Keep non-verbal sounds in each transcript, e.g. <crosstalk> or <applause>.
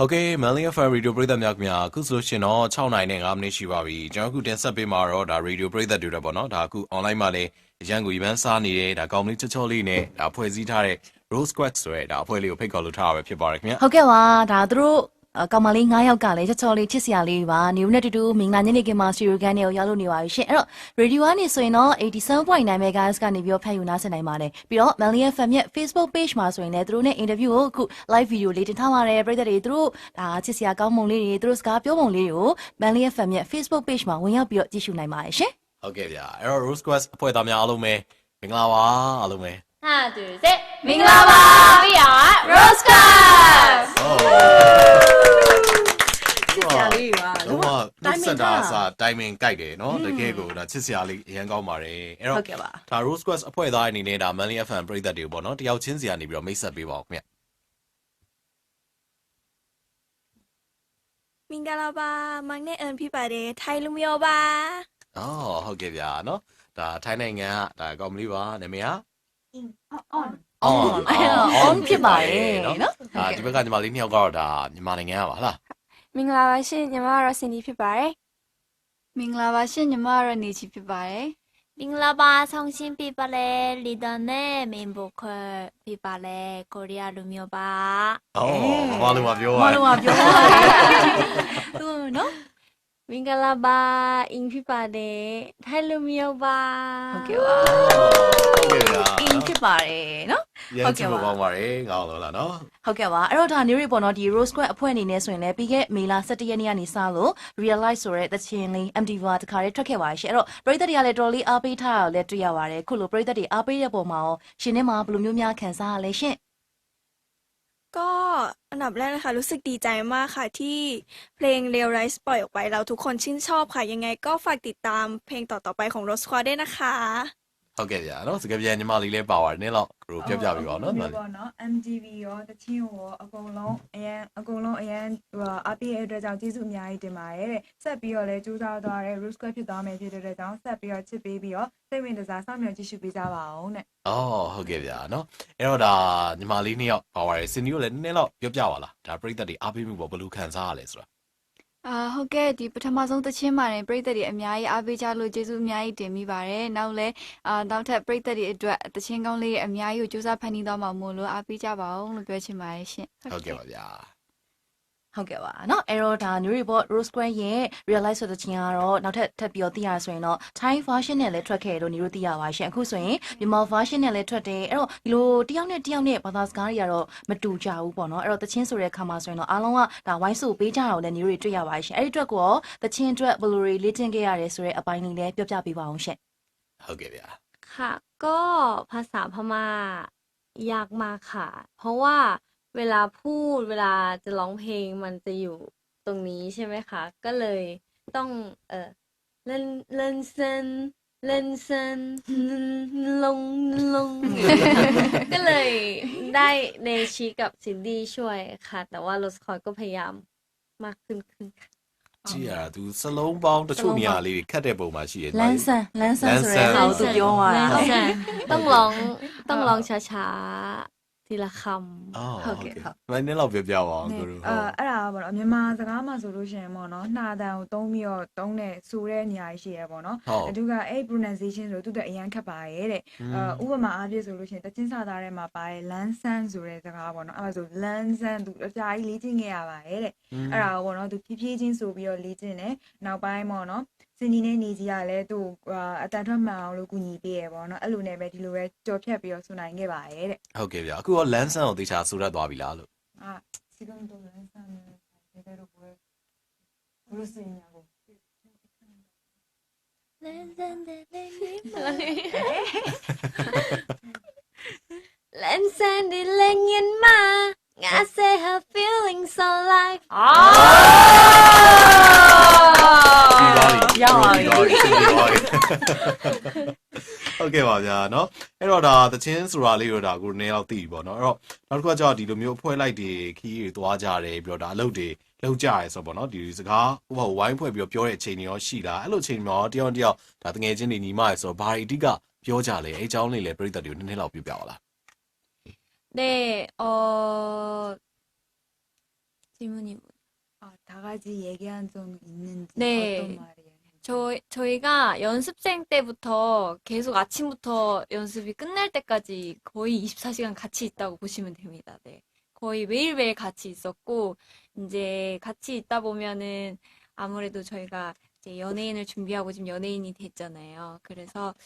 ဟုတ်ကဲ့ Manly FM Radio ပရိသတ်များခင်ဗျာအခုဆိုလို့ရှရင်တော့6နိုင်နဲ့5မိနစ်ရှိပါပြီကျွန်တော်အခုတင်ဆက်ပေးမှာတော့ဒါ Radio ပရိသတ်တွေတော့ပေါ့နော်ဒါအခု online မှာလည်းအရန်ကိုရမ်းစားနေတဲ့ဒါကောင်းလေးချောချောလေးနဲ့ဒါဖွဲ့စည်းထားတဲ့ Rose Squad ဆိုတဲ့ဒါအဖွဲ့လေးကိုဖိတ်ခေါ်လို့ထားရပဲဖြစ်ပါတယ်ခင်ဗျာဟုတ်ကဲ့ပါဒါသူတို့အ ကောင်မလေး9ယောက်ကလည်းချောချောလေးချစ်စရာလေးပါနေဦးနဲ့တူတူမင်္ဂလာညနေခင်းမှာစတူဒီယိုကန်တွေကိုရောက်လို့နေပါပြီရှင်အဲ့တော့ရေဒီယိုကနေဆိုရင်တော့87.9 MHz ကနေပြီးတော့ဖတ်ယူနားဆင်နိုင်ပါတယ်ပြီးတော့ Melly FM ရဲ့ Facebook page မှာဆိုရင်လည်းသူတို့နဲ့ interview ကိုအခု live video လေးတင်ထားပါတယ်ပရိသတ်တွေသူတို့ဒါချစ်စရာကောင်းမုံလေးတွေသူတို့စကားပြောပုံလေးတွေကို Melly FM ရဲ့ Facebook page မှာဝင်ရောက်ပြီးတော့ကြည့်ရှုနိုင်ပါတယ်ရှင်ဟုတ်ကဲ့ဗျာအဲ့တော့ Rose Squad အဖွဲ့သားများအားလုံးပဲမင်္ဂလာပါအားလုံးပဲ 1 2 3မင်္ဂလာပါပြီးအောင် Rose Cup ချစ်စရာလေးပါလုံးဝနှုတ်ဆက်တာအစား timing ကြိုက်တယ်เนาะတကယ်ကိုဒါချစ်စရာလေးအရင်ကောင်းပါတယ်အဲ့တော့ဟုတ်ကဲ့ပါဒါ Rose Quest အဖွဲ့သားအနေနဲ့ဒါ Manly FM ပရိသတ်တွေပေါ့เนาะတယောက်ချင်းစီကနေပြီးတော့မိတ်ဆက်ပေးပါဦးခင်ဗျမင်္ဂလာပါမိုင်းနဲ့အန်ဖြစ်ပါတယ်ထိုင်လူမျိုးပါအော်ဟုတ်ကဲ့ဗျာเนาะဒါထိုင်းနိုင်ငံကဒါကော်မလီပါနာမည်က on on အဲ့တော့ on ဖြစ်ပါတယ်နော်ဒါဒီဘက်ကညီမလေးနှစ်ယောက်ကတော့ဒါမြန်မာနိုင်ငံကပါဟလားမင်္ဂလာပါရှင်ညီမကတော့စင်ဒီဖြစ်ပါတယ်မင်္ဂလာပါရှင်ညီမကတော့နေချီဖြစ်ပါတယ်မင်္ဂလာပါဆောင်ရှင်းပြပါလေလီဒန်နဲ့မင်ဘိုခွဲပြပါလေကိုရီးယားလူမျိုးပါ။အော်ဘာလို့မပြောရဘာလဲလို့မပြောပါလဲသူနော် မင်္ဂလာပါအင်ဖြစ်ပါတယ်ထိုင်လူမျိုးပါဟုတ်ကဲ့ပါဟုတ်ကဲ့ဗျာအင်းဖြစ်ပါတယ်နော်ရန်ချစ်ဖို့ကောင်းပါတယ်ငေါလို့လားနော်ဟုတ်ကဲ့ပါအဲ့တော့ဒါနေရီပေါ့နော်ဒီ Rose Square အဖွဲ့အနေနဲ့ဆိုရင်လည်းပြီးခဲ့မေလ17ရက်နေ့ကနေစလို့ Realize ဆိုတဲ့သချင်းလေး MTV တခါလေးထွက်ခဲ့ပါရှင်အဲ့တော့ပရိသတ်တွေကလည်းတော်တော်လေးအားပေးထားတာကိုလည်းတွေ့ရပါတယ်ခုလိုပရိသတ်တွေအားပေးတဲ့ပုံမှာရောရှင်ထဲမှာဘယ်လိုမျိုးများခံစားရလဲရှင် ก็อันดับแรกนะคะ รู้สึกดีใจมากค่ะ ที่เพลง Real Rise ปล่อยออกไป เราทุกคนชื่นชอบค่ะ ยังไงก็ฝากติดตามเพลงต่อๆไปของ Rose Squad ด้วยนะคะ ဟုတ်ကဲ့ဗျာနော်စကားပြန်ညီမလေးလည်းပါပါတယ်နင်းတော့ကရိုပြောပြပြပါဦးနော်ညီမလေးပေါ့နော် MTV ရောတချင်းရောအကုန်လုံးအရန်အကုန်လုံးအရန်ဟိုအပိရဲ့အတွက်ကြောင့်ကျေးဇူးအများကြီးတင်ပါတယ်တဲ့ဆက်ပြီးတော့လည်းကြိုးစားသွားတဲ့ Rose Square ဖြစ်သွားမယ်ဖြစ်တဲ့အတွက်ကြောင့်ဆက်ပြီးတော့ချစ်ပေးပြီးတော့စိတ်ဝင်စားစောင့်မျှော်ကြည့်ရှုပေးကြပါအောင်တဲ့အော်ဟုတ်ကဲ့ဗျာနော်အဲ့တော့ဒါညီမလေးနှစ်ယောက်ပါပါတယ်စင်ဒီကိုလည်းနည်းနည်းတော့ပြောပြပါလားဒါပရိသတ်တွေအားပေးမှုပေါ့ဘယ်လိုခံစားရလဲဆိုတာ အာဟုတ်ကဲ့ဒီပထမဆုံးသချင်းမှာနေပြည်သက်တွေအများကြီးအားပေးကြလို့ကျေးဇူးအများကြီးတင်မိပါတယ်နောက်လည်းအာနောက်ထပ်ပြည်သက်တွေအတွက်သချင်းကောင်းလေးအများကြီးကိုစူးစမ်းဖန်တီးသွားမှာမို့လို့အားပေးကြပါအောင်လို့ပြောချင်ပါတယ်ရှင်ဟုတ်ကဲ့ပါဗျာ ဟုတ်ကဲ့ပါเนาะအဲ့တော့ဒါ New Report Rose Square ရဲ့ Realize ဆိုတဲ့ချင်းကတော့နောက်ထပ်ထပ်ပြီးတော့သိရဆိုရင်တော့ Thai version နဲ့လည်းထွက်ခဲ့တယ်လို့ညီတို့သိရပါရှင်အခုဆိုရင်မြန်မာ version နဲ့လည်းထွက်တယ်အဲ့တော့ဒီလိုတယောက်နဲ့တယောက်နဲ့ဘာသာစကားတွေကတော့မတူကြဘူးပေါ့เนาะအဲ့တော့တချင်းဆိုတဲ့ခါမှာဆိုရင်တော့အားလုံးကဒါဝိုင်းဆိုပေးကြတာကိုလည်းညီတို့တွေတွေ့ရပါရှင်အဲ့ဒီအတွက်ကိုရောတချင်းအတွက်ဘယ်လိုတွေလေ့ကျင့်ခဲ့ရတယ်ဆိုတဲ့အပိုင်းလေးလည်းပြောပြပေးပါအောင်ရှင် ဟုတ်ကဲ့ဗျာ ค่ะ ก็ภาษาพม่ายากมากค่ะ เพราะว่า เวลาพูดเวลาจะร้องเพลงมันจะอยู่ตรงนี้ใช่ไหมคะ ก็เลยต้องเออเล่นเล่นเส้นเล่นเส้นลงลง ก็เลยได้เนชิกับซินดี้ช่วยค่ะ แต่ว่าโรสคอยก็พยายามมากขึ้นขึ้นค่ะ ကြည့်ရတာ तू စလုံးပေါင်းတချို့နေရာလေးတွေခတ်တဲ့ပုံမှာရှိတယ် လန်းဆန်လန်းဆန်ဆိုတဲ့ဟာကိုသူပြောသွားတာ ใช่ต้องร้องต้องร้องช้าๆ ဒီလာခမ်ဟုတ်ကဲ့ဟုတ်မနေ့လောက်ပြောပြပါအောင်ကိုရူအဲအဲ့ဒါပေါ့နော်မြန်မာစကားမှာဆိုလို့ရှိရင်ပေါ့နော်နှာတန်ကိုသုံးပြီးတော့သုံးတဲ့ဆိုတဲ့နေရာရှိရပေါ့နော်အတူကအဲ့ pronunciation ဆိုသူတက်အရန်ခက်ပါရဲ့တဲ့ဥပမာအားဖြင့်ဆိုလို့ရှိရင်တချင်းစာသားထဲမှာပါတဲ့ lansan ဆိုတဲ့စကားပေါ့နော်အဲ့ဒါဆို lansan သူအပြားကြီးလေ့ကျင့်ခဲ့ရပါရဲ့တဲ့အဲ့ဒါကိုပေါ့နော်သူဖြည်းဖြည်းချင်းဆိုပြီးတော့လေ့ကျင့်တယ်နောက်ပိုင်းပေါ့နော် စင်ကြီးနဲ့နေကြီးကလည်းသူ့အတန်ထွက်မှန်အောင်လို့ကူညီပေးရပေါ့နော်အဲ့လိုနဲ့ပဲဒီလိုပဲကြော်ဖြတ်ပြီးတော့ဆူနိုင်ခဲ့ပါတယ်တဲ့ဟုတ်ကဲ့ဗျအခုတော့ Lansan ကိုတေချာဆူရသွားပြီလားလို့အာစီကုံတော့ Lansan နဲ့ဒါတော့ဘယ်လိုစင်ညာကို Lansan တဲ့နေမလား Lansan ဒီလငင်မာငါ say her feeling ဟုတ် ဟုတ်ကဲ့ပါဗျာเนาะအဲ့တော့ဒါသချင်းဆိုတာလေးတော့ဒါကိုနည်းတော့သိပြီပေါ့เนาะအဲ့တော့နောက်တစ်ခါကျတော့ဒီလိုမျိုးအဖွဲလိုက်တွေခီးတွေသွားကြတယ်ပြီးတော့ဒါအလုပ်တွေလုပ်ကြရဲဆိုတော့ပေါ့เนาะဒီစကားဟိုဝိုင်းဖွဲ့ပြီးတော့ပြောတဲ့အချိန်တွေရောရှိလားအဲ့လိုအချိန်တွေရောတယောက်တစ်ယောက်ဒါတငယ်ချင်းတွေညီမရဲဆိုတော့ဘာတွေအဓိကပြောကြလဲအဲ့အကြောင်းလေးလည်းပြည်သက်တွေကိုနည်းနည်းလောက်ပြောပြပါလား 네, 어, 질문이 뭐- 아, 다 같이 얘기한 적 있는지 네. 어떤 말이에요? 저, 저희가 연습생 때부터 계속 아침부터 연습이 끝날 때까지 거의 24시간 같이 있다고 보시면 됩니다. 네. 거의 매일매일 같이 있었고, 이제 같이 있다 보면은 아무래도 저희가 이제 연예인을 준비하고 지금 연예인이 됐잖아요. 그래서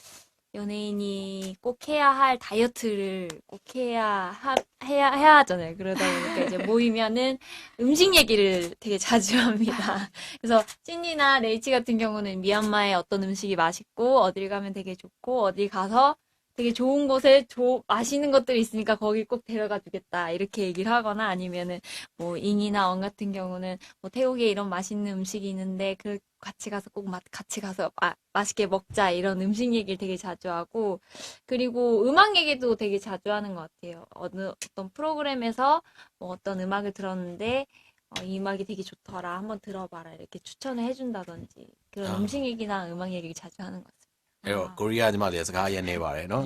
연예인이 꼭 해야 할 다이어트를 꼭 해야, 하, 해야, 해야 하잖아요. 그러다 보니까 이제 모이면은 음식 얘기를 되게 자주 <laughs> 합니다. 그래서 찐이나 레이치 같은 경우는 미얀마의 어떤 음식이 맛있고 어딜 가면 되게 좋고 어딜 가서 되게 좋은 곳에 조, 맛있는 것들이 있으니까 거기 꼭 데려가 주겠다 이렇게 얘기를 하거나 아니면은 뭐 잉이나 엉 같은 경우는 뭐 태국에 이런 맛있는 음식이 있는데 그 같이 가서 꼭 맛, 같이 가서 마, 맛있게 먹자 이런 음식 얘기를 되게 자주 하고 그리고 음악 얘기도 되게 자주 하는 것 같아요. 어느 어떤 프로그램에서 뭐 어떤 음악을 들었는데 어, 이 음악이 되게 좋더라. 한번 들어봐라. 이렇게 추천을 해준다든지. 그런 아. 음식 얘기나 음악 얘기를 자주 하는 것 같습니다. အဲ့တော့ကိုရီးယားညီမလေးစကားရနေပါတယ်နော်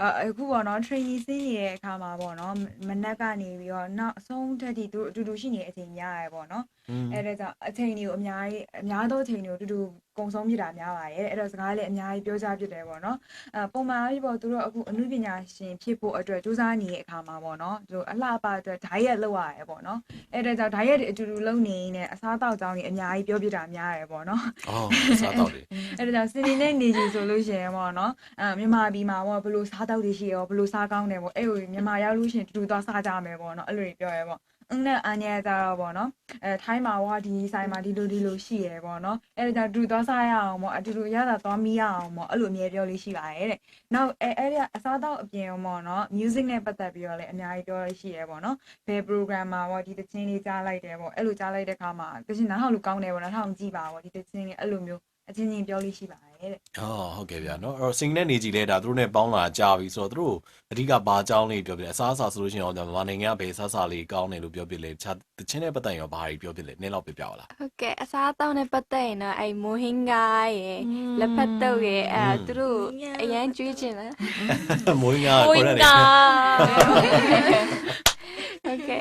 အဲအခုပေါ့နော် trainee ဆင်းနေတဲ့အခါမှာပေါ့နော်မနက်ကနေပြီးတော့နောက်အဆုံးထက်ထိသူအတူတူရှိနေတဲ့အချိန်များရယ်ပေါ့နော်အဲ့ဒါကြောင့်အချိန်တွေကိုအများကြီးအများသောအချိန်တွေကိုအတူတူကုံဆုံးပြတာများပါတယ်အဲ့တော့စကားလည်းအများကြီးပြောကြဖြစ်တယ်ပေါ့နော်အဲပုံမှန်အားဖြင့်ပေါ့သူတို့အခုအမှုပညာရှင်ဖြစ်ဖို့အတွက်စူးစမ်းနေတဲ့အခါမှာပေါ့နော်သူတို့အလှပအတွက် diet လုပ်ရတယ်ပေါ့နော်အဲ့ဒါကြောင့် diet တွေအတူတူလုပ်နေနေအစားအသောက်ကြောင်းတွေအများကြီးပြောပြတာများရယ်ပေါ့နော်အော်စားတော့လေအဲ့ဒါကြောင့်စင်နေနဲ့နေကြဆိုလို့ရှိရင်ပေါ့နော်အဲမြန်မာပြည်မှာပေါ့ဘယ်လိုစားတောက်တွေရှိရောဘယ်လိုစားကောင်းတယ်ပေါ့အဲ့လိုမြန်မာရောက်လို့ရှိရင်တူတူသွားစားကြမယ်ပေါ့နော်အဲ့လိုတွေပြောရဲပေါ့ အင်းနဲ့အန်ရကြတော့ပေါ့နော်အဲထိုင်းမှာဝါဒီဆိုင်မှာဒီလိုဒီလိုရှိရဲပေါ့နော်အဲ့ဒါကြောင့်တူတူသွားစားရအောင်ပေါ့အတူတူရတာသွားမီးရအောင်ပေါ့အဲ့လိုအမြဲပြောလေးရှိပါတယ်တဲ့နောက်အဲအဲ့ဒီအစားတောက်အပြင်ပေါ့နော် music နဲ့ပတ်သက်ပြီးတော့လည်းအများကြီးပြောရရှိရဲပေါ့နော်ဘယ် program မှာပေါ့ဒီတချင်းလေးကြားလိုက်တယ်ပေါ့အဲ့လိုကြားလိုက်တဲ့ခါမှာတချင်းနားထောင်လို့ကောင်းတယ်ပေါ့နော်ထောင်ကြည့်ပါပေါ့ဒီတချင်းလေးအဲ့လိုမျိုး အချင်းချင်းပြောလို့ရှိပါတယ်တဲ့။အော်ဟုတ်ကဲ့ဗျာနော်။အဲ့တော့ sing နဲ့နေကြည်လဲဒါသူတို့နဲ့ပေါင်းလာကြပြီဆိုတော့သူတို့အဓိကဘာကြောင်းလေးပြောပြလဲ။အစားအစာဆိုလို့ရှိရင်တော့မြန်မာနိုင်ငံကဘယ်အစားအစာလေးကောင်းတယ်လို့ပြောပြလဲ။ခြားတချင်းနဲ့ပတ်သက်ရင်ရောဘာတွေပြောပြလဲ။နည်းလောက်ပြပြပါလား။ဟုတ်ကဲ့အစားအသောက်နဲ့ပတ်သက်ရင်တော့အဲ့မိုဟင်ဂါရဲ့လက်ဖက်တုပ်ရဲ့အဲသူတို့အရန်ကျွေးချင်လား။မိုဟင်ဂါကိုရတယ်။မိုဟင်ဂါ။ Okay.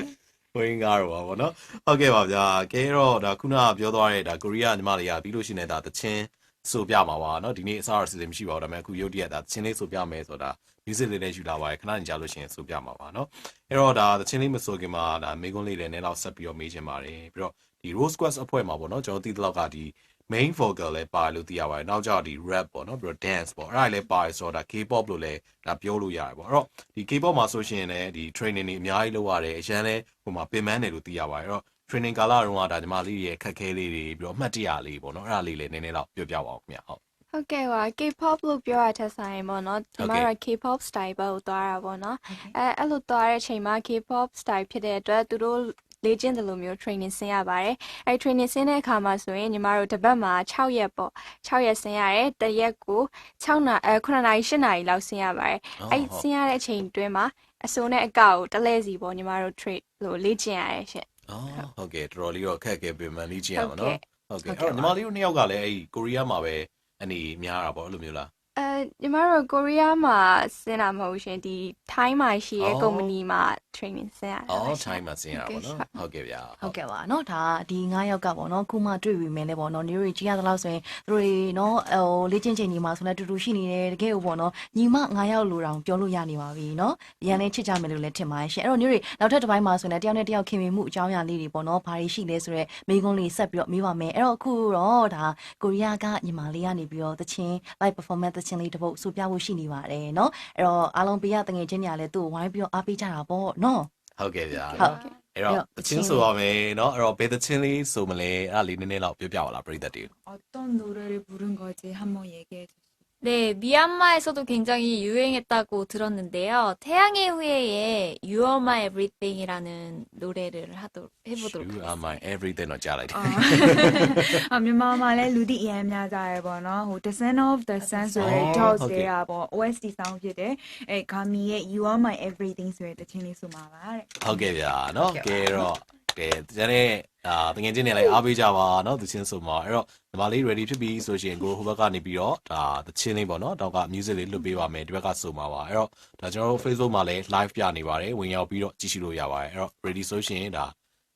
ဝင်းကားတော့ပါဗောနော်ဟုတ်ကဲ့ပါဗျာကဲတော့ဒါခုနကပြောသွားတဲ့ဒါကိုရီးယားညီမလေးကပြီးလို့ရှိရင်ဒါတချင်းဆိုပြမှာပါเนาะဒီနေ့အစားအစီအစဉ်မရှိပါဘူးဒါပေမဲ့အခုရုပ်တရက်ဒါတချင်းလေးဆိုပြမယ်ဆိုတာ music လေးလည်းယူလာပါတယ်ခဏနေကြလို့ရှိရင်ဆိုပြမှာပါเนาะအဲ့တော့ဒါတချင်းလေးမဆိုခင်မှာဒါမေကွန်းလေးလည်းနည်းတော့ဆက်ပြီးတော့မေးချင်ပါတယ်ပြီးတော့ဒီ Rose Quest အဖွဲ့မှာပေါ့เนาะကျွန်တော်သိသလောက်ကဒီ main vocal လည်းပါတယ်လို့သိရပါတယ်နောက်ကျတော့ဒီ rap ပေါ့နော်ပြီးတော့ dance ပေါ့အဲ့ဒါလည်းပါတယ်ဆိုတော့ဒါ K-pop လို့လည်းဒါပြောလို့ရတယ်ပေါ့အဲ့တော့ဒီ K-pop မှာဆိုရှင်လည်းဒီ training တွေအများကြီးလုပ်ရတယ်အရန်လည်းဟိုမှာပင်ပန်းတယ်လို့သိရပါတယ်အဲ့တော့ training ကာလတုန်းကဒါညီမလေးတွေရဲ့ခက်ခဲလေးတွေပြီးတော့အမှတ်တရလေးပေါ့နော်အဲ့ဒါလေးလည်းနည်းနည်းတော့ပြောပြပါအောင်ခင်ဗျာဟုတ်ဟုတ်ကဲ့ပါ K-pop လို့ပြောရတဲ့ဆိုင်ပေါ့နော်ဒီမှာတော့ K-pop style ပဲကိုသွားတာပေါ့နော်အဲအဲ့လိုသွားတဲ့အချိန်မှာ K-pop style ဖြစ်တဲ့အတွက်သူတို့ လေ့ကျင့်တယ်လို့မျိုး training ဆင်းရပါတယ်အဲ training ဆင်းတဲ့အခါမှာဆိုရင်ညီမတို့တစ်ပတ်မှာ6ရက်ပေါ့6ရက်ဆင်းရတယ်တစ်ရက်ကို6နာအဲ9နာရီ10နာရီလောက်ဆင်းရပါတယ်အဲဆင်းရတဲ့အချိန်တွင်းမှာအစိုးနဲ့အကောက်ကိုတစ်လဲစီပေါ့ညီမတို့ train လို့လေ့ကျင့်ရတယ်ရှင့်အော်ဟုတ်ကဲ့တော်တော်လေးတော့ခက်ခဲပင်ပန်းလေးကျင်ရပါဟုတ်နော်ကဲ့ဟုတ်ကဲ့အဲ့တော့ညီမလေးတို့နှစ်ယောက်ကလည်းအဲ့ဒီကိုရီးယားမှာပဲအနေများတာပေါ့အဲ့လိုမျိုးလား အဲညီမတို့ကိုရီးယားမှာဆင်းတာမဟုတ်ရှင်ဒီထိုင်းမှာရှိတဲ့ အော် ကုမ္ပဏီမှာ training ဆင်းရတာ အော် ပါရှင် time မှာဆင်းရတာပေါ့နော်ဟုတ်ကဲ့ဗျာ ဟုတ်ကဲ့ပါเนาะဒါဒီ9ယောက်ကပေါ့เนาะခုမှတွေ့ပြီမယ်လဲပေါ့เนาะနေရီကြီးရသလောက်ဆိုရင်သူတို့တွေเนาะဟိုလေ့ကျင့်ချိန်ညီမှာဆိုလဲတူတူရှိနေတယ်တကယ်ကိုပေါ့เนาะညီမ9ယောက်လိုတောင်ပြောလို့ရနေပါပြီเนาะရန်လေးချစ်ကြမယ်လို့လည်းထင်ပါတယ်ရှင်အဲ့တော့နေရီနောက်ထပ်တစ်ပိုင်းမှာဆိုရင်လည်းတယောက်နဲ့တယောက်ခင်မင်မှုအကြောင်းအရာလေးတွေပေါ့เนาะဘာတွေရှိလဲဆိုတော့မိကုန်းလေးဆက်ပြီးတော့မေးပါမယ်အဲ့တော့အခုတော့ဒါကိုရီးယားကညီမလေးကနေပြီးတော့တချင်း live performance တ ချင်းလေးတစ်ပုတ်ဆိုပြဖို့ရှိနေပါတယ်เนาะအဲ့တော့အားလုံးပေးရတငယ်ချင်းညာလည်းသူ့ကိုဝိုင်းပြီးတော့အားပေးကြတာပေါ့เนาะ ဟုတ်ကဲ့ဗျာ ဟုတ် အဲ့တော့တချင်းဆိုရမယ်နော်အဲ့တော့ဘယ်တချင်းလေးဆိုမလဲအဲ့ဒါလေးနည်းနည်းတော့ပြောပြပါလားပရိသတ်တွေ 어떤 노래를 부른 거지 한번 얘기해 주세요. 네, 미얀마에서도 굉장히 유행했다고 들었는데요. 태양의 후예에 You Are My Everything이라는 노래를 하도록 해보도록 You are 하겠습니다. my everyday တော့ကြားလိုက်တယ်။အမြန်မာမှာလည်းလူသိအရင်များကြရယ်ပေါ့နော်။ဟို The Sound of the Sun ဆိုတဲ့ Oh, Dogs okay. တွေကပေါ့ OST song ဖြစ်တယ်။အဲ Gami ရဲ့ You Are My Everything ဆိုတဲ့သချင်းလေးဆိုမှာပါတဲ့ဟုတ်ကဲ့ဗျာနော်ကဲတော့ တယ်။ကျန်တဲ့အာတငယ်ချင်းတွေလည်းအားပေးကြပါနော်သူချင်းဆိုမှာအဲ့တော့ညီမလေး ready ဖြစ်ပြီဆိုရှင်ကိုဟိုဘက်ကနေပြီးတော့ဒါသချင်းလေးပေါ့နော်တောက်က music လေးလွတ်ပေးပါမယ်ဒီဘက်ကဆိုမှာပါအဲ့တော့ဒါကျွန်တော်တို့ Facebook မှာလည်း live ပြနေပါတယ်ဝင်ရောက်ပြီးတော့ကြည့်ရှုလို့ရပါတယ်အဲ့တော့ ready ဆိုရှင်ဒါ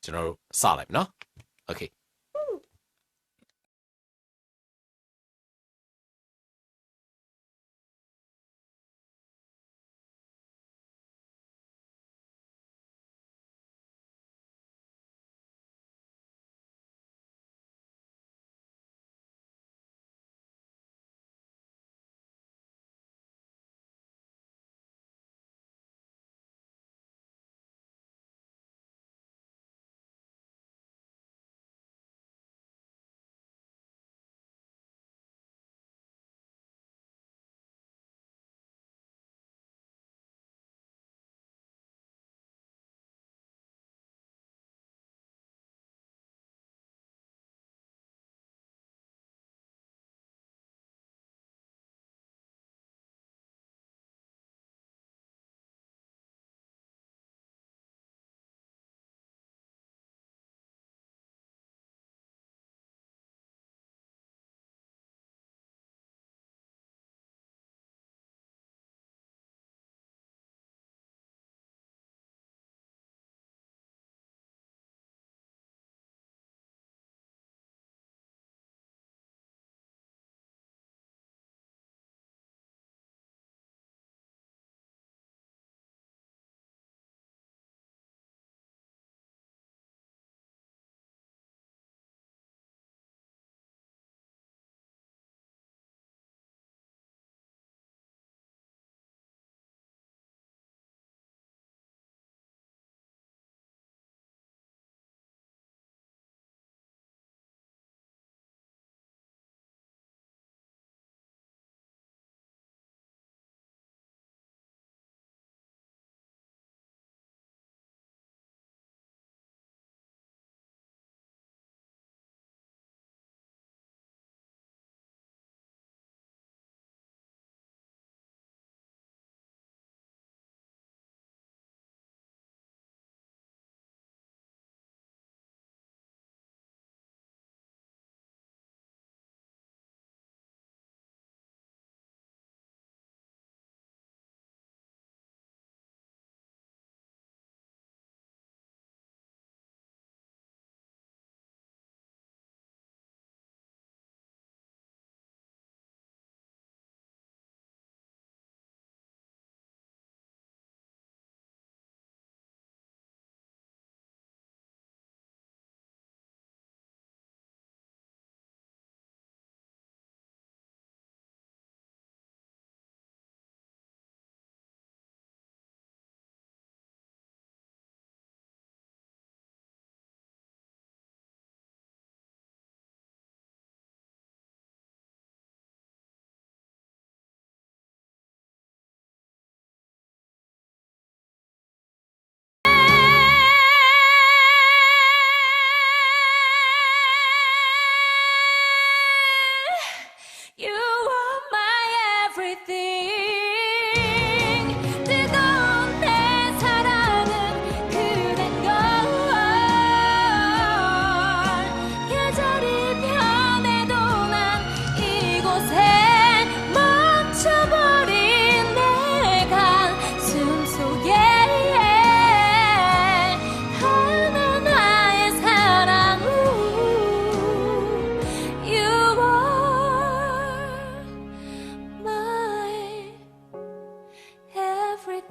ကျွန်တော်တို့စလိုက်နော် okay တင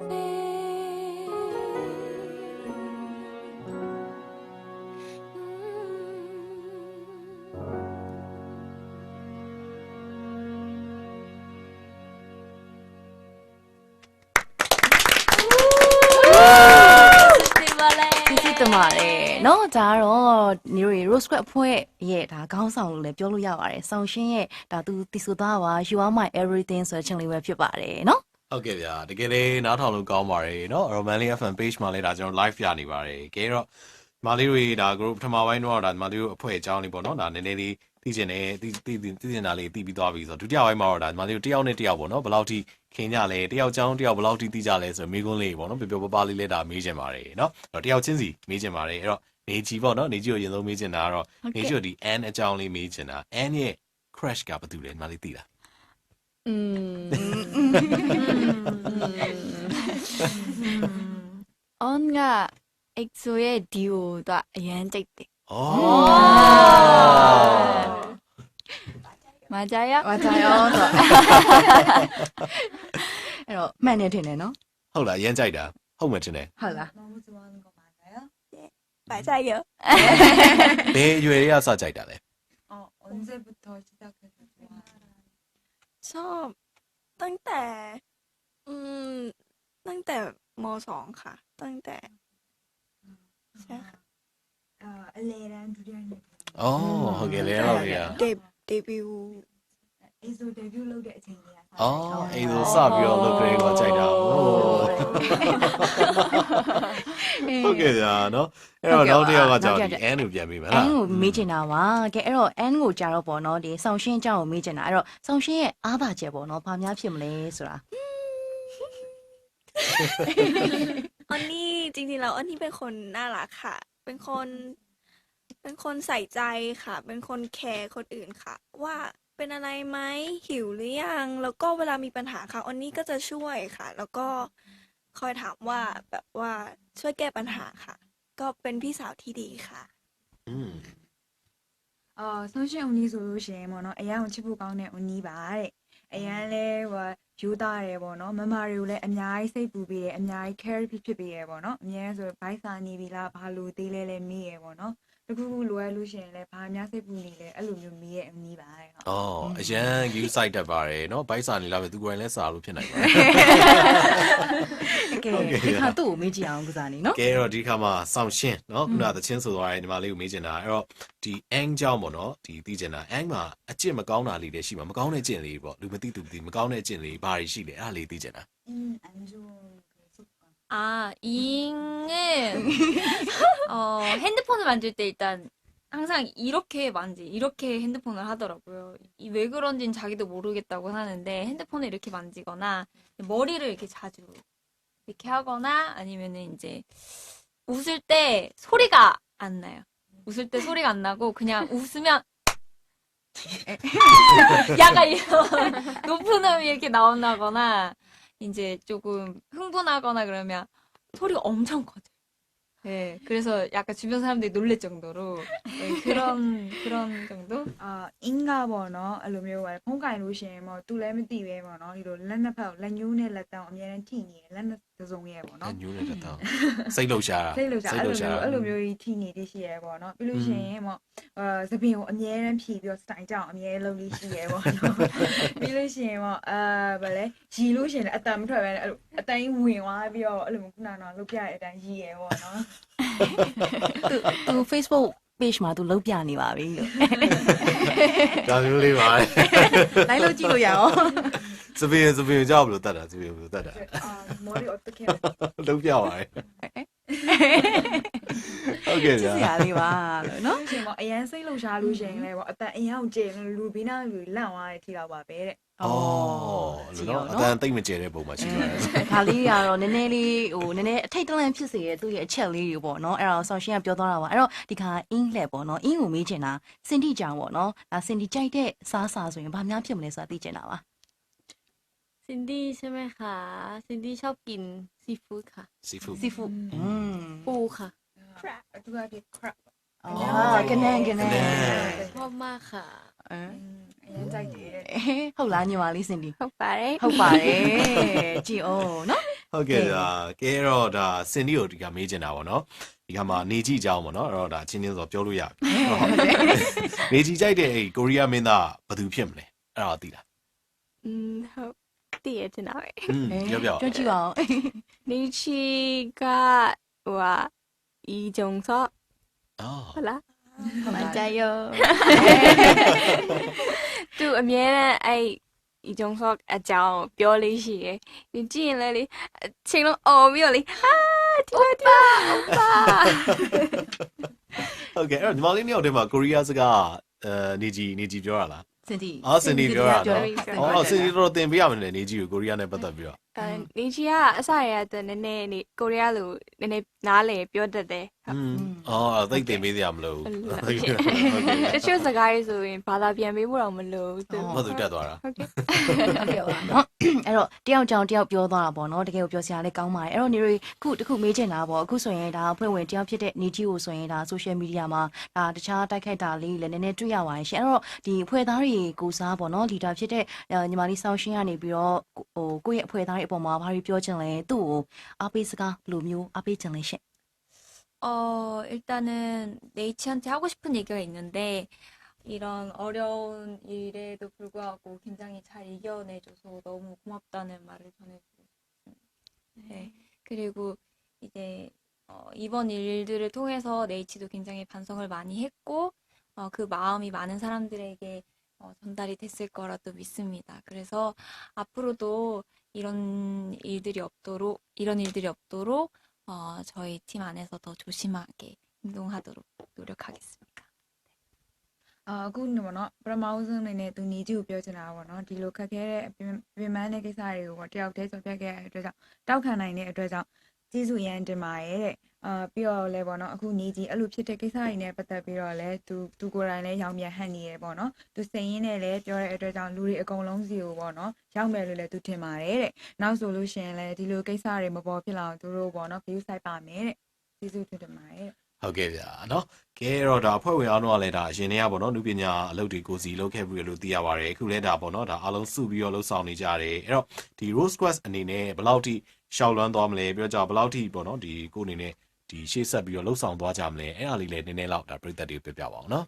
်ပါတယ်เนาะဒါကတော့ညီတို့ Rose Square အဖွဲ့ရဲ့ဒါခေါင်းဆောင်လို့လည်းပြောလို့ရပါတယ်ဆောင်းရှင်းရဲ့ဒါသူတည်ဆူသွားပါ You are my everything ဆိုတဲ့ချင်းလေးပဲဖြစ်ပါတယ်เนาะ ဟုတ်ကဲ့ဗျာတကယ်လေးနားထောင်လို့ကောင်းပါတယ်เนาะ Romanly FM page မှာလည်းဒါကျွန်တော် live ပြနေပါတယ်ကဲတော့မာလီတွေဒါ group ပထမပိုင်းတော့ဒါမာလီတို့အဖွဲ့အကြောင်းလေးပေါ့เนาะဒါနည်းနည်းလေးသိကျင်တယ်သိသိသိသိကျင်တာလေးသိပြီးသွားပြီဆိုတော့ဒုတိယပိုင်းမှာတော့ဒါမာလီတို့တယောက်နဲ့တယောက်ပေါ့เนาะဘယ်လောက်ထိခင်ကြလဲတယောက်ကြောင်းတယောက်ဘယ်လောက်ထိသိကြလဲဆိုတော့မိကုန်းလေးပေါ့เนาะပျော်ပျော်ပါးပါးလေးလဲဒါမေးချင်ပါတယ်เนาะအဲ့တော့တယောက်ချင်းစီမေးချင်ပါတယ်အဲ့တော့နေကြီးပေါ့เนาะနေကြီးကိုအရင်ဆုံးမေးချင်တာကတော့နေကြီးကိုဒီ N အကြောင်းလေးမေးချင်တာ N ရဲ့ crush ကဘာတူလဲမာလီသိလား 음. 언가 엑소의 디오가 연적대. 오. 맞아요? 맞아요.အဲ့တော့မှန်နေတယ်နော် ဟုတ်လားအရင်ကြိုက်တာဟုတ်မှတင်တယ် ဟုတ်လား 너무 좋아하는 거 맞아요? 맞아요. ဘယ်အရွယ်တွေကစကြိုက်တာလဲ 어, 언제부터 시작해서 좋아하나요? 어? ชอบ ตั้งแต่ อืม ตั้งแต่มสองค่ะ ตั้งแต่ใช่ค่ะ 어, เ란두리안이 어, 음. 어, 이게 레알이 야. เดบเดบิวเราได้เ소데뷔 로게 제니ย. อ๋อไอ้ตัวสอบပြီးတော့လုတ်ကလေးကိုကြိုက်တာဟိုဟုတ်ကဲ့ဒါနော်အဲ့တော့နောက်တစ်ယောက်ကကြာဒီအန်ကိုပြန်ပေးမလားအန်ကိုမေးချင်တာပါကဲအဲ့တော့အန်ကိုကြာတော့ပေါ့နော်ဒီဆောင်ရှင်းအကြောင်းကိုမေးချင်တာအဲ့တော့ဆောင်ရှင်းရဲ့အားပါချက်ပေါ့နော်ဘာများဖြစ်မလဲဆိုတာอันนี้จริงๆแล้วอันนี้เป็นคนน่ารักค่ะ เป็นคน เป็นคนใส่ใจค่ะ เป็นคนแคร์คนอื่นค่ะ ว่า เป็นอะไรไหมหิวหรือยัง แล้วก็เวลามีปัญหาค่ะอันนี้ก็จะช่วยค่ะ แล้วก็คอยถามว่าแบบว่าช่วยแก้ปัญหาค่ะ ก็เป็นพี่สาวที่ดีค่ะ อืมเออဆိုလို့ရှိရင်ဦးနီးဆိုလို့ရှိရင်ပေါ့နော်အရန်ကိုချစ်ဖို့ကောင်းတဲ့ဦးနီးပါတဲ့အရန်လဲဟိုယူသားတယ်ပေါ့နော်မမတွေကိုလည်းาများကြီးစိတ်ပူပေးတယ်အများကြီး care ဖြစ်ဖြစ်ပေးတယ်ပေါ့နော်အများဆို တခုခုလိုရလို့ရှိရင်လည်းဘာများစိတ်ပူနေလဲအဲ့လိုမျိုးမေးရဲ့အမီးပါတဲ့ဟုတ်အော်အရန် view site တက်ပါတယ်เนาะဘိုက်စာနေလာပဲသူကိုယ်လည်းစာလို့ဖြစ်နိုင်ပါတယ်ကဲဒီခါသူ့ကိုမေးကြည့်အောင်ကစားနေเนาะကဲတော့ဒီခါမှာစောင့်ရှင်းเนาะခုနတချင်းဆိုသွားတယ်ညီမလေးကိုမေးချင်တာအဲ့တော့ဒီ ang ကြောင့်ပေါ့เนาะဒီသိချင်တာ ang မှာအကျင့်မကောင်းတာလေးတွေရှိမှာမကောင်းတဲ့အကျင့်လေးပေါ့လူမသိသူမသိမကောင်းတဲ့အကျင့်လေးဘာတွေရှိလဲအဲ့ဒါလေးသိချင်တာအင်းအန်ဂျို 아, 잉은 <laughs> 어, 핸드폰을 만질 때 일단 항상 이렇게 만지, 이렇게 핸드폰을 하더라고요. 이 왜 그런지는 자기도 모르겠다고 하는데 핸드폰을 이렇게 만지거나 머리를 이렇게 자주 이렇게 하거나 아니면은 이제 웃을 때 소리가 안 나요. 웃을 때 소리가 안 나고 그냥 웃으면 <laughs> <laughs> 약간 이런 높은 음이 이렇게 나온다거나 이제 조금 흥분하거나 그러면 소리가 엄청 커져요. 네, 그래서 약간 주변 사람들이 놀랄 정도로 네, 그런 그런 정도? အာအင်္ဂါပေါ့နော်အဲ့လိုမျိုးပဲဖုန်းကင်လို့ရှိရင်ပေါ့သူလည်းမသိပဲပေါ့နော်ဒီလိုလက်နှစ်ဖက်ကိုလက်ညှိုးနဲ့လက်တောင်အများနဲ့ထိနေတယ်လက်နှစ် စုံရဲ့ပေါ့နော်ညိုးနေတဲ့တောင်းစိတ်လှုပ်ရှားတာစိတ်လို့ရှာစိအဲ့တ်လိုလှုပ်ရှားမျိုးအဲ့လိုမျိုးကြီးထိနေတည်ရှိရဲပေါ့နော်ပြီးလို့ရှိရင်ပေါ့အာသပင်ကိုအမြဲတမ်းဖြီးပြီးတော့စတိုင်ကြောင်အမြဲလုံးလေးရှိရဲပေါ့နော်ပြီးလို့ရှိရင်ပေါ့အာဗာလဲရီလို့ရှိရင်လည်းအတန်မထွက်ပဲနဲ့အဲ့လိုအတိုင်းဝင်သွားပြီးတော့အဲ့လိုမျိုးခုနကတော့လုတ်ပြတဲ့အတိုင်းရီရဲပေါ့နော်သူသူ Facebook page မှာသူလုတ်ပြနေပါပြီလို့ဒါမျိုးလေးပါလေလိုက်လို့ကြည့်လို့ရအောင် စပင်းစပင်းကြောက်ဘလို့တတ်တာစပင်းဘလို့တတ်တာအာမော်ရီအတကယ်လုံးပြပါလေဟုတ်ကဲ့ကြဗျာည့်စရာလေးပါလို့နော်လို့ရှိရင်ပေါ့အရန်စိတ်လှုပ်ရှားလို့ရှိရင်လည်းပေါ့အတန်အရန်ကိုကြည့်ရင်လူဘီနာလူလန့်သွားတဲ့ထီတော့ပါပဲတဲ့အော်လို့နော်အတန်တိတ်မကျဲတဲ့ပုံမှာရှိပါတယ်ဒါလေးကတော့နည်းနည်းလေးဟိုနည်းနည်းအထိတ်တလန့်ဖြစ်စေတဲ့သူ့ရဲ့အချက်လေးတွေပေါ့နော်အဲ့တော့ဆောင်းရှင်းကပြောသွားတာပါအဲ့တော့ဒီခါအင်းလှည့်ပေါ့နော်အင်းကိုမေးချင်တာစင်တီကြောင်ပေါ့နော်ဒါစင်တီကြိုက်တဲ့စားစာဆိုရင်ဘာများဖြစ်မလဲဆိုတာသိချင်တာပါ ซินดี้ใช่ไหมคะ ซินดี้ชอบกินซีฟู้ดค่ะ ซีฟู้ดซีฟู้ดอืมปูค่ะ crab အတူအတူ crab อ๋อกระแนงกระแนงชอบมากค่ะเออအရင်ကြိုက်တယ်တဲ့ဟုတ်လားညီမလေးစင်ဒီဟုတ်ပါတယ်ဟုတ်ပါတယ်ကြည်အောင်နော်ဟုတ်ကဲ့ဒါကဲတော့ဒါစင်ဒီကိုဒီကမေးချင်တာပေါ့နော်ဒီကမှာနေကြည့်ကြအောင်ပေါ့နော်အဲ့တော့ဒါချင်းချင်းဆိုပြောလို့ရပြီဟုတ်တယ်နေကြည့်ကြိုက်တဲ့အဲ့ကိုရီးယားမင်းသားဘယ်သူဖြစ်မလဲအဲ့တော့သိလားอืมဟုတ် သိရတင်တာပဲပြောပြပါပြောကြည့်ပါဦးနေချီကဟိုဟာอีจงซออ๋อဟုတ်လားမကြိုက်ရောသူအမြဲတမ်းအဲ့อีจงซอအကြောင်းပြောလေးရှိတယ်ဒီကြည့်ရင်လည်းလေချိန်လုံးអော်ပြီးတော့လေဟာဒီပါဒီပါဟုတ်ကဲ့အဲ့တော့ဒီမလေးမျိုးတည်းမှာကိုရီးယားစကားအဲနေကြီးနေကြီးပြောရလား စင်တီအော်စင်ဒီပြောရပြောနော်တယ်အော်စင်ဒီတော့တင်ပေးရမယ်လေနေကြီးကိုကိုရီးယားနဲ့ပတ်သက်ပြီးတော့ အဲနေချီကအစရတဲ့နည်းနည်းနေကိုရီးယားလိုနည်းနည်းနားလေပြောတတ်တယ်ဟုอืတ်มအော်သိတင်ပေးစရာမလိုဟုတ်ဘူးလားဟုတ်ကဲ့ဟုတ်ကဲ့တချို့စကားတွေဆိုရင်ဘာသာပြန်ပေးဖို့တော့မလိုဘူးသူမဟုတ်သူတက်သွားတာဟုတ်ကဲ့ဟုတ်ကဲ့ပါနော်အဲ့တော့တယောက်ကြောင်တယောက်ပြောသွားတာပေါ့နော်တကယ်ကိုပြောစရာလည်းကောင်းပါတယ်အဲ့တော့နေရီခုတခုမေးချင်တာပေါ့အခုဆိုရင်ဒါအဖွဲ့ဝင်တယောက်ဖြစ်တဲ့နေကြီးကိုဆိုရင်ဒါ social media မှာဒါတခြားတိုက်ခိုက်တာလေးလည်းနည်းနည်းတွေ့ရပါတယ်ရှင်အဲ့တော့ဒီအဖွဲ့သားတွေကိုစားပေါ့နော် leader ဖြစ်တဲ့ညီမလေးဆောင်းရှင်းကနေပြီးတော့ဟိုကိုယ့်ရဲ့အဖွဲ့သားတွေအပေါ်မှာဘာတွေပြောချင်လဲသူ့ကိုအားပေးစကားဘယ်လိုမျိုးအားပေးချင်လဲရှင် 어, 일단은 네이치한테 하고 싶은 얘기가 있는데, 이런 어려운 일에도 불구하고 굉장히 잘 이겨내줘서 너무 고맙다는 말을 전해주고 싶습니다. 네. 그리고 이제, 어, 이번 일들을 통해서 네이치도 굉장히 반성을 많이 했고, 어, 그 마음이 많은 사람들에게 어, 전달이 됐을 거라도 믿습니다. 그래서 앞으로도 이런 일들이 없도록, 이런 일들이 없도록 어, 저희 팀 안에서 더 조심하게 행동하도록 노력하겠습니다. အာအခုနော်နော်ပထမဦးဆုံးအနေနဲ့သူညီကြီးကိုပြောချင်တာပေါ့နော်ဒီလိုခက်ခဲတဲ့ပြင်ပြင်ပန်းတဲ့ကိစ္စတွေကိုပေါ့တယောက်တည်းကြော်ပြတ်ခဲ့ရတဲ့အတွက်ကြောင့်တောက်ခံနိုင်တဲ့အတွက်ကြောင့် ကျေးဇူးရမ်းတင်ပါတယ်တဲ့အာပြီးတော့လည်းပေါ့နော်အခုညီကြီးအဲ့လိုဖြစ်တဲ့ကိစ္စတွေနဲ့ပတ်သက်ပြီးတော့လည်းသူသူကိုယ်တိုင်လည်းရောင်ပြန်ဟန်နေရပေါ့နော်သူစိတ်ရင်းနဲ့လည်းပြောတဲ့အတွက်ကြောင့်လူတွေအကုန်လုံးစီကိုပေါ့နော်ရောက်မယ်လို့လည်းသူထင်ပါတယ်တဲ့နောက်ဆိုလို့ရှိရင်လည်းဒီလိုကိစ္စတွေမပေါ်ဖြစ်လာအောင်သူတို့ပေါ့နော် view site ပါမယ်တဲ့ကျေးဇူးတင်ပါတယ်တဲ့ဟုတ်ကဲ့ဗျာနော်ကဲတော့ဒါအဖွဲ့ဝင်အားလုံးကလည်းဒါအရင်တည်းကပေါ့နော်လူပညာအလုပ်တွေကိုစီလုပ်ခဲ့ပြီးလို့သိရပါတယ်အခုလည်းဒါပေါ့နော်ဒါအားလုံးစုပြီးတော့လှုပ်ဆောင်နေကြတယ်အဲ့တော့ဒီ Rose Quest အနေနဲ့ဘယ်လောက်ထိ ရှောက်လွမ်းသွားမလဲပြောကြဘယ်လောက်ထိပေါ့နော်ဒီကိုအနေနဲ့ဒီရှေ့ဆက်ပြီးတော့လှုပ်ဆောင်သွားကြမလဲအဲ့ဒါလေးလည်းနည်းနည်းလောက်ဒါပြည်သက်တွေကိုပြောပြပါအောင်နော်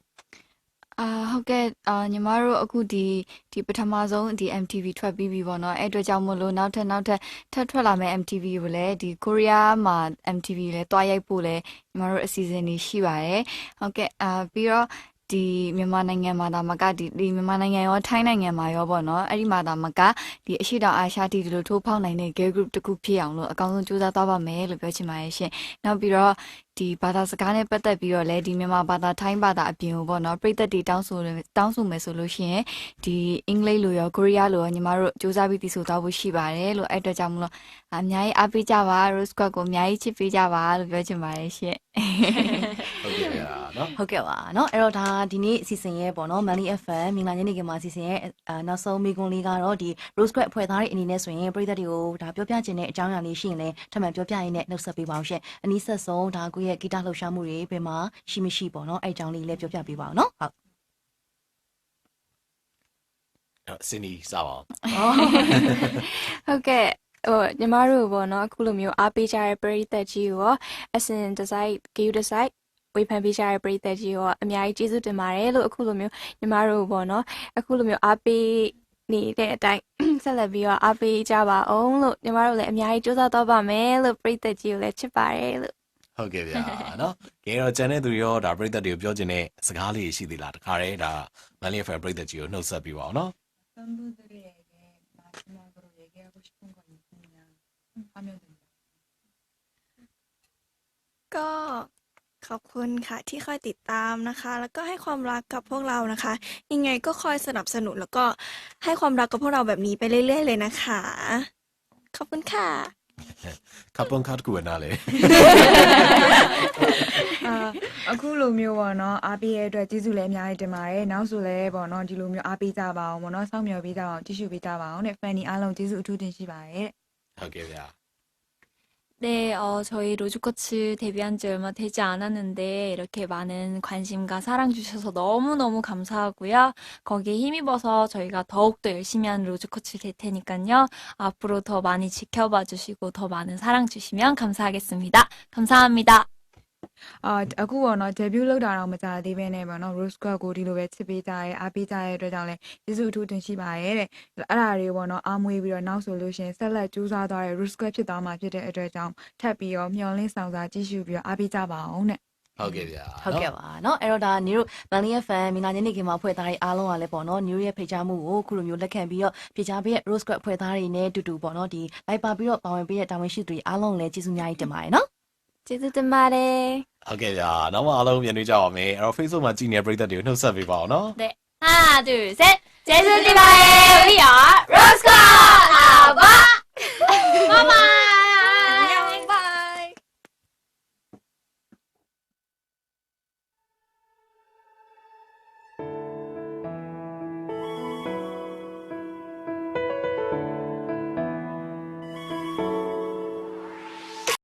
အာဟုတ်ကဲ့အာညီမတို့အခုဒီဒီပထမဆုံးဒီ MTV ထွက်ပြီးပြီပေါ့နော်အဲ့အတွက်ကြောင့်မို့လို့နောက်ထပ်နောက်ထပ်ထပ်ထွက်လာမယ့် MTV ကိုလည်းဒီကိုရီးယားမှာ MTV လည်းတွားရိုက်ဖို့လည်းညီမတို့အစီအစဉ်တွေရှိပါတယ်ဟုတ်ကဲ့အာပြီးတော့ ဒီမြန်မာနိုင်ငံမှာဒါမကဒီဒီမြန်မာနိုင်ငံရောထိုင်းနိုင်ငံမှာရောပေါ့နော်အဲ့ဒီမှာဒါမကဒီအရှိတောင်အာရှတီဒီလိုထိုးဖောက်နိုင်တဲ့ girl group တစ်ခုဖြစ်အောင်လို့အကောင်းဆုံးကြိုးစားသွားပါမယ်လို့ပြောချင်ပါတယ်ရှင်နောက်ပြီးတော့ ဒီဘာသာစကားနဲ့ပတ်သက်ပြီးတော့လည်းဒီမြန်မာဘာသာထိုင်းဘာသာအပြင်ကိုပေါ့နော်ပြည်သက်တွေတောင်းဆိုတောင်းဆိုမယ်ဆိုလို့ရှိရင်ဒီအင်္ဂလိပ်လိုရောကိုရီးယားလိုရောညီမတို့စူးစမ်းပြီးသိဆိုသွားဖို့ရှိပါတယ်လို့အဲ့အတွက်ကြောင့်မလို့အများကြီးအားပေးကြပါ Rose Squad ကိုအများကြီးချစ်ပေးကြပါလို့ပြောချင်ပါတယ်ရှင့်ဟုတ်ကဲ့ပါနော်ဟုတ်ကဲ့ပါနော်အဲ့တော့ဒါဒီနေ့အစီအစဉ်ရဲ့ပေါ့နော် Manly FM မင်္ဂလာညနေခင်းမှာအစီအစဉ်ရဲ့နောက်ဆုံးမိကွန်းလေးကတော့ဒီ Rose Squad အဖွဲ့သားတွေအနေနဲ့ဆိုရင်ပြည်သက်တွေကိုဒါပြောပြခြင်းတဲ့အကြောင်းအရာလေးရှိရင်လည်းထပ်မံပြောပြရင်းနဲ့နှုတ်ဆက်ပေးပါအောင်ရှင့်အနည်းဆက်ဆုံးဒါကိုရဲ့ဂီတလှုပ်ရှားမှုတွေဘယ်မှာရှိမရှိပေါ့နော်အဲ့အကြောင်းလေးလည်းပြောပြပေးပါအောင်နော်ဟုတ်စင်နီစပါဟုတ်ကဲ့ဟိုညီမတို့ပေါ့နော်အခုလိုမျိုးအားပေးကြတဲ့ပရိသတ်ကြီးရောအစင်ဒီဇိုင်း GU ဒီဇိုင်းဝေဖန်ပေးကြတဲ့ပရိသတ်ကြီးရောအများကြီးကျေးဇူးတင်ပါတယ်လို့အခုလိုမျိုးညီမတို့ပေါ့နော်အခုလိုမျိုးအားပေးနေတဲ့အတိုင်းဆက်လက်ပြီးတော့အားပေးကြပါအောင်လို့ညီမတို့လည်းအများကြီးကြိုးစားတော့ပါမယ်လို့ပရိသတ်ကြီးကိုလည်းချစ်ပါတယ်လို့ ဟုတ်ကဲ့ဗျာနော်ကဲတော့ကျန်တဲ့သူတွေရောဒါပြည်သက်တွေကိုပြောခြင်းတဲ့စကားလေးရှိသေးလားတခါတည်းဒါ Money FM ပြည်သက်ကြီးကိုနှုတ်ဆက်ပေးပါအောင်နော် 팬분들에게 마지막으로 얘기하고 싶은 거 있으면 하면 됩니다. ก็ขอบคุณค่ะที่คอยติดตามนะคะ แล้วก็ให้ความรักกับพวกเรานะคะ ยังไงก็คอยสนับสนุนแล้วก็ให้ความรักกับพวกเราแบบนี้ไปเรื่อยๆเลยนะคะ ขอบคุณค่ะ ခပ်ပွန်ခတ်ကူနာလေအာအခုလိုမျိုးပေါ့နော်အားပေးရတဲ့အတွက်ကျေးဇူးလည်းအများကြီးတင်ပါတယ်နောက်ဆိုလည်းပေါ့နော်ဒီလိုမျိုးအားပေးကြပါအောင်ပေါ့နော်စောင့်မျှော်ပေးကြပါအောင်ကြည့်ရှုပေးကြပါအောင်တဲ့ fan အားလုံးကျေးဇူးအထူးတင်ရှိပါတယ်တဲ့ဟုတ်ကဲ့ဗျာ 네, 어, 저희 로즈코츠 데뷔한 지 얼마 되지 않았는데 이렇게 많은 관심과 사랑 주셔서 너무너무 감사하고요. 거기에 힘입어서 저희가 더욱더 열심히 하는 로즈코츠 될 테니까요. 앞으로 더 많이 지켜봐 주시고 더 많은 사랑 주시면 감사하겠습니다. 감사합니다. အာအခုပေါ့နော် debut လုပ်တာတော့မကြသေးဘဲနဲ့ပေါ့နော် Rose Squad ကိုဒီလိုပဲချစ်ပေးကြရဲအားပေးကြရဲအတွက်ကြောင့်လည်းကျေးဇူးအထူးတင်ရှိပါတယ်တဲ့အဲ့ဒါတွေပေါ့နော်အားမွေးပြီးတော့နောက်ဆိုလို့ရှိရင်ဆက်လက်ကြိုးစားသွားတဲ့ Rose Squad ဖြစ်သွားမှာဖြစ်တဲ့အတွက်ကြောင့်ထပ်ပြီးတော့မျှော်လင့်ဆောင်စားကြည့်ရှုပြီးတော့အားပေးကြပါအောင်တဲ့ ဟုတ်ကဲ့ဗျာ ဟုတ်ကဲ့ပါเนาะအဲ့တော့ဒါနေတို့ဗန်လီရဲ့ fan မင်္ဂလာညနေခင်းမှာဖွဲ့သားတွေအားလုံးကလည်းပေါ့နော်နေတို့ရဲ့ဖိတ်ကြားမှုကိုခုလိုမျိုးလက်ခံပြီးတော့ဖိတ်ကြားပေးတဲ့ Rose Squad ဖွဲ့သားတွေနဲ့အတူတူပေါ့နော်ဒီလိုက်ပါပြီးတော့ပါဝင်ပေးတဲ့တာဝန်ရှိသူတွေအားလုံးလည်းကျေးဇူးအများကြီးတင်ပါတယ်เนาะ ကျေးဇူးတင်ပါတယ်ဟုတ်ကဲ့ဗျာနောက်မှအားလုံးပြန်တွေ့ကြပါမယ်အဲ့တော့ Facebook မှာကြည်နေတဲ့ပရိသတ်တွေကိုနှုတ်ဆက်ပေးပါအောင်နော်တဲ့1 2 3ကျေးဇူးတင်ပါတယ် we are roscoe our